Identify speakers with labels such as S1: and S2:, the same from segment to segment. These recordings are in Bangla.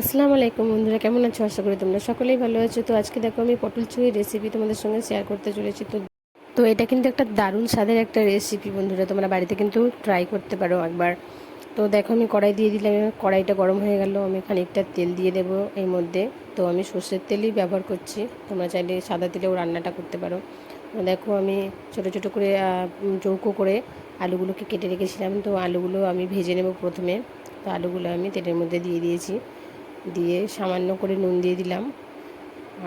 S1: আসসালামু আলাইকুম বন্ধুরা, কেমন আছো? আশা করি তোমরা সকলেই ভালো আছো। তো আজকে দেখো, আমি পটল চুরির রেসিপি তোমাদের সঙ্গে শেয়ার করতে চলেছি। তো তো এটা কিন্তু একটা দারুণ স্বাদের একটা রেসিপি বন্ধুরা, তোমরা বাড়িতে কিন্তু ট্রাই করতে পারো একবার। তো দেখো, আমি কড়াই দিয়ে দিলাম কড়াইটা গরম হয়ে গেল, আমি খানিকটা তেল দিয়ে দেবো এর মধ্যে। তো আমি সর্ষের তেলই ব্যবহার করছি, তোমরা চাইলে সাদা তেলেও রান্নাটা করতে পারো। দেখো, আমি ছোট ছোট করে চৌকো করে আলুগুলোকে কেটে রেখেছিলাম। তো আলুগুলো আমি ভেজে নেব প্রথমে। তো আলুগুলো আমি তেলের মধ্যে দিয়ে দিয়েছি। দিয়ে সামান্য করে নুন দিয়ে দিলাম।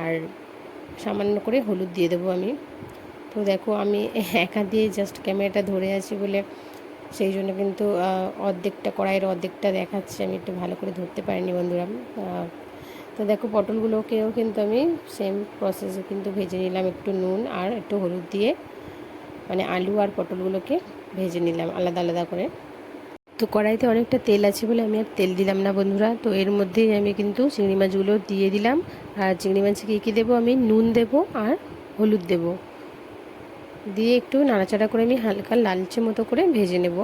S1: আর সামান্য করে হলুদ দিয়ে দেবো আমি। তো দেখো আমি একা দিয়ে জাস্ট ক্যামেরাটা ধরে আছি বলে সেই জন্য কিন্তু অর্ধেকটা কড়াইয়ের অর্ধেকটা দেখাচ্ছে। আমি একটু ভালো করে ধরতে পারিনি বন্ধুরা। তো দেখো পটলগুলোকেও কিন্তু আমি সেম প্রসেসে কিন্তু ভেজে নিলাম একটু নুন আর একটু হলুদ দিয়ে। মানে আলু আর পটলগুলোকে ভেজে নিলাম আলাদা আলাদা করে। তো কড়াইতে অনেকটা তেল আছে বলে আমি আর তেল দিলাম না বন্ধুরা। তো এর মধ্যেই আমি কিন্তু চিংড়ি মাছগুলো দিয়ে দিলাম। আর চিংড়ি মাছে কী কী দেবো আমি? নুন দেবো আর হলুদ দেবো। দিয়ে একটু নাড়াচাড়া করে আমি হালকা লালচে মতো করে ভেজে নেব।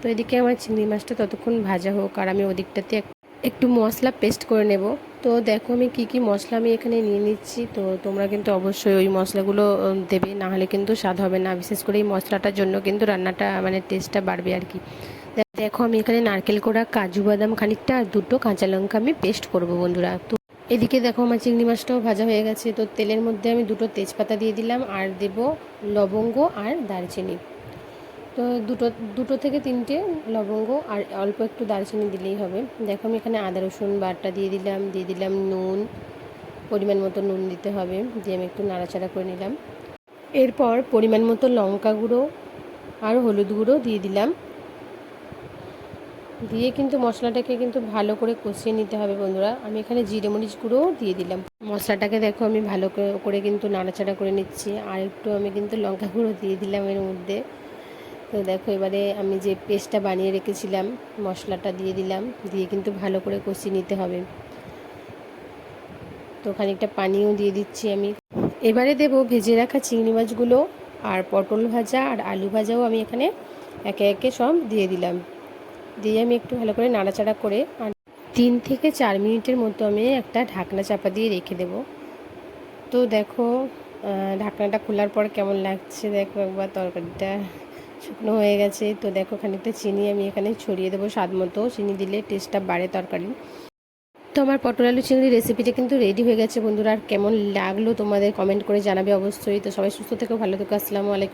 S1: তো এদিকে আমার চিংড়ি মাছটা ততক্ষণ ভাজা হোক আর আমি ওদিকটাতে একটু মশলা পেস্ট করে নেব। তো দেখো আমি কি কি মশলা আমি এখানে নিয়ে নিচ্ছি। তো তোমরা কিন্তু অবশ্যই ওই মশলাগুলো দেবে। না হলে কিন্তু স্বাদ হবে না। বিশেষ করে এই মশলাটার জন্য কিন্তু রান্নাটা মানে টেস্টটা বাড়বে আর কি। দেখো, আমি এখানে নারকেল কোড়া, কাজু বাদাম খানিকটা আর দুটো কাঁচা লঙ্কা আমি পেস্ট করব বন্ধুরা। তো এদিকে দেখো, আমার চিংড়ি মাছটাও ভাজা হয়ে গেছে। তো তেলের মধ্যে আমি দুটো তেজপাতা দিয়ে দিলাম আর দেব লবঙ্গ আর দারচিনি। তো দুটো দুটো থেকে তিনটে লবঙ্গ আর অল্প একটু দারচিনি দিলেই হবে। দেখো, আমি এখানে আদা, রসুন বাটা দিয়ে দিলাম দিয়ে দিলাম নুন। পরিমাণ মতো নুন দিতে হবে, দিয়ে আমি একটু নাড়াচাড়া করে নিলাম। এরপর পরিমাণ মতো লঙ্কা গুঁড়ো আর হলুদ গুঁড়ো দিয়ে দিলাম। দিয়ে কিন্তু মশলাটাকে কিন্তু ভালো করে কষিয়ে নিতে হবে বন্ধুরা। আমি এখানে জিরে মরিচ গুঁড়োও দিয়ে দিলাম। মশলাটাকে দেখো আমি ভালো করে- কিন্তু নাড়াচাড়া করে নিচ্ছি। আর একটু আমি কিন্তু লঙ্কা গুঁড়ো দিয়ে দিলাম এর মধ্যে। তো দেখো এবারে আমি যে পেস্টটা বানিয়ে রেখেছিলাম, মশলাটা দিয়ে দিলাম। দিয়ে কিন্তু ভালো করে কষিয়ে নিতে হবে। তো খানিকটা পানিও দিয়ে দিচ্ছি আমি। এবারে দেব ভেজে রাখা চিংড়ি মাছগুলো আর পটল ভাজা আর আলু ভাজাও আমি এখানে একে একে সব দিয়ে দিলাম। দিয়ে আমি একটু ভালো করে নাড়াচাড়া করে তিন থেকে চার মিনিটের মতো আমি একটা ঢাকনা চাপা দিয়ে রেখে দেব। তো দেখো ঢাকনাটা খোলার পর কেমন লাগছে দেখো একবার, তরকারিটা শুকনো হয়ে গেছে। তো দেখো, খানিকটা চিনি আমি এখানে ছড়িয়ে দেবো স্বাদ মতো। চিনি দিলে টেস্টটা বাড়ে তরকারি তো আমার পটল আলু চিংড়ি রেসিপিটা কিন্তু রেডি হয়ে গেছে বন্ধুরা। আর কেমন লাগল তোমাদের কমেন্ট করে জানাবে অবশ্যই। তো সবাই সুস্থ থেকো, ভালো থেকো। আসসালামু আলাইকুম।